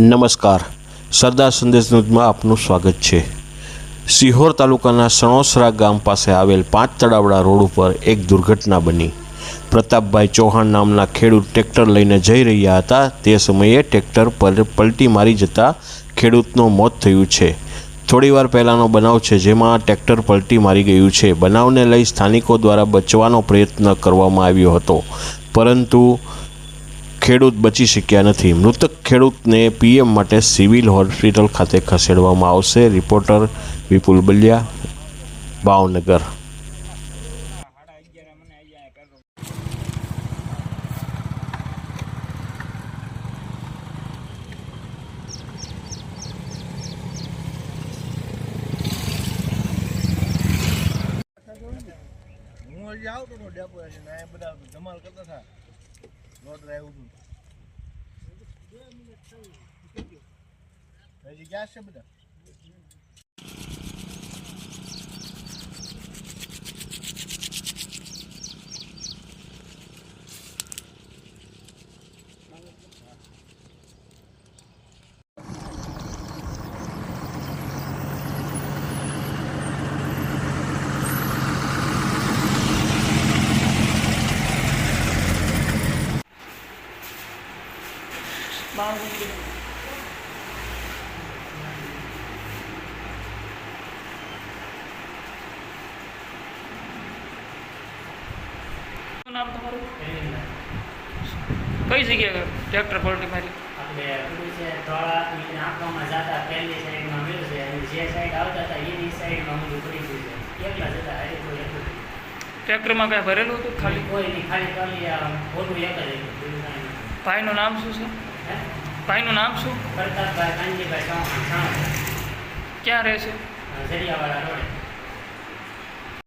નમસ્કાર. સરદાર સંદેશ ન્યૂઝમાં આપનું સ્વાગત છે. સિહોર તાલુકાના સણોસરા ગામ પાસે આવેલ પાંચ તળાવડા રોડ ઉપર એક દુર્ઘટના બની. પ્રતાપભાઈ ચૌહાણ નામના ખેડૂત ટ્રેક્ટર લઈને જઈ રહ્યા હતા. તે સમયે ટ્રેક્ટર પર પલટી મારી જતા ખેડૂતનું મોત થયું છે. થોડીવાર પહેલાંનો બનાવ છે જેમાં ટ્રેક્ટર પલટી મારી ગયું છે. બનાવને લઈ સ્થાનિકો દ્વારા બચવાનો પ્રયત્ન કરવામાં આવ્યો હતો. પરંતુ ખેડૂત બચી શક્યા નથી. મૃતક ખેડૂતને પીએમ માટે સિવિલ હોસ્પિટલ ખાતે ખસેડવામાં આવશે, રિપોર્ટર વિપુલ બલિયા, ભાવનગર. હું આવતો હતો આ બધા ધમાલ કરતા હતા. લોટ ડ્રાઈવ હજી ગયા છે બધા? શું નામ તમારું કઈ જગ્યાએ ટ્રેક્ટર પલટી મારી? આપણે પેલું છે ધોળા ઈ જતા પહેલી સાઈડમાં મળ્યું છે અને જે સાઈડ આવતા હતા એની સાઈડમાં બધું પડી ગયું છે. એકલા જતા હારે કોઈ એકલું ટ્રેક્ટરમાં કાંઈ ભરેલું હતું? ખાલી? કોઈ નહીં ખાલી ખાલી મોટું એક જ. ભાઈનું નામ શું છે? હે ભાઈનું નામ શું? પ્રતાપભાઈ કાનજીભાઈ ચૌહાણ. ક્યાં રહે છે? જરિયાવાળા રોડે.